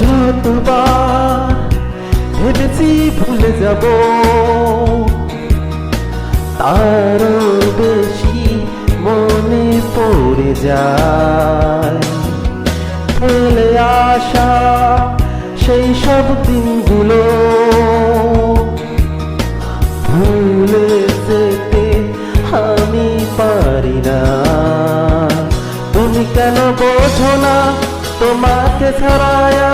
যতবার ভেবেছি ভুলে যাব, তারও বেশি মনে পড়ে যায়। ফেলে আসা সেই সব দিনগুলো, ভুলে যেতে আমি পারি না। তুমি কেন বোঝো না তোমাকে আমি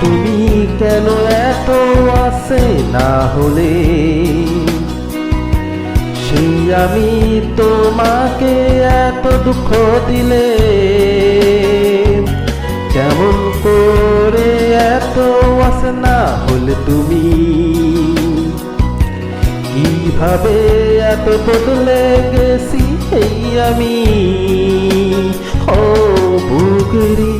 তুমি কেন এত আছে না হলে? সেই আমি তোমাকে এত দুঃখ দিলে। কেমন করে এত আছে না হলে তুমি? কীভাবে এত বদলে গেছি এই আমি? ও বুকেরি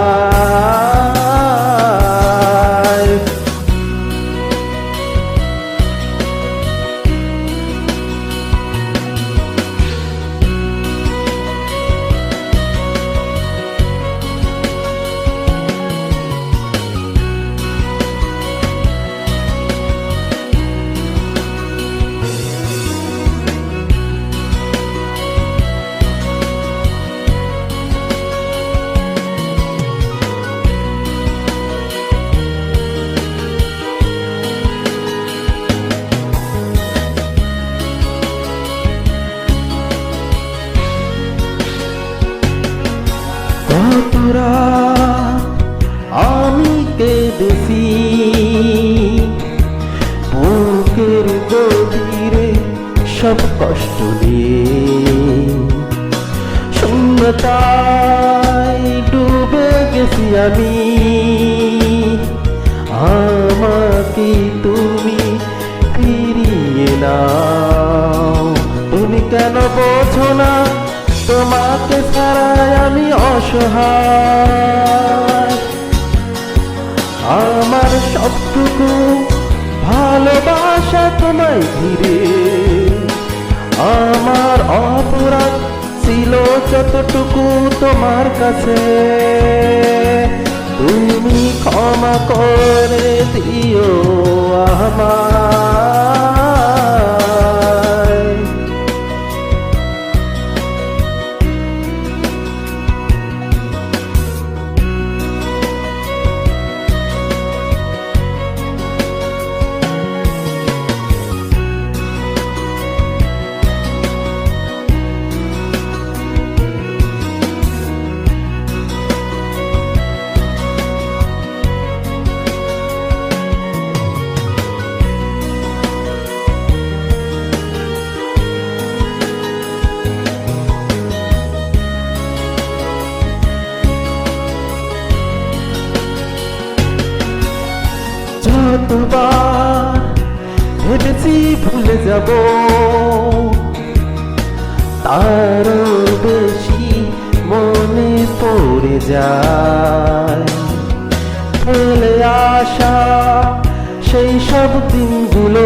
কত রাত আমি কেঁদেছি বুকের গভীরে সব কষ্ট নিয়ে শূন্যতায় ডুবে গেছি আমি। আমাকে তুমি ফিরিয়ে নাও। তুমি কেন বোঝো না? তোমাকে ছাড়াই আমি অসহায়। আমার সবটুকু ভালোবাসা তোমায় ঘিরে। আমার অপরাধ ছিল যতটুকু তোমার কাছে। তুমি ক্ষমা করে দিও আমায়। কতবার ভেবেছি ভুলে যাব। তারও বেশি মনে পড়ে যায়। ফেলে আসা সেই সব দিনগুলো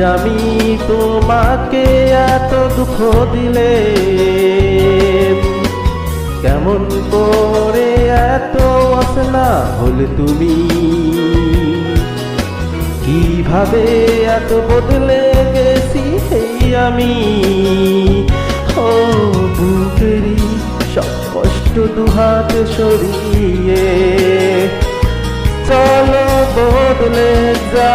আমি তোমাকে এত দুঃখ দিলে, কেমন করে এত আসনা হলে তুমি? কীভাবে এত বদলে গেছি সেই আমি? ও বুকেরই সব কষ্ট দুহাত সরিয়ে, চলো বদলে যা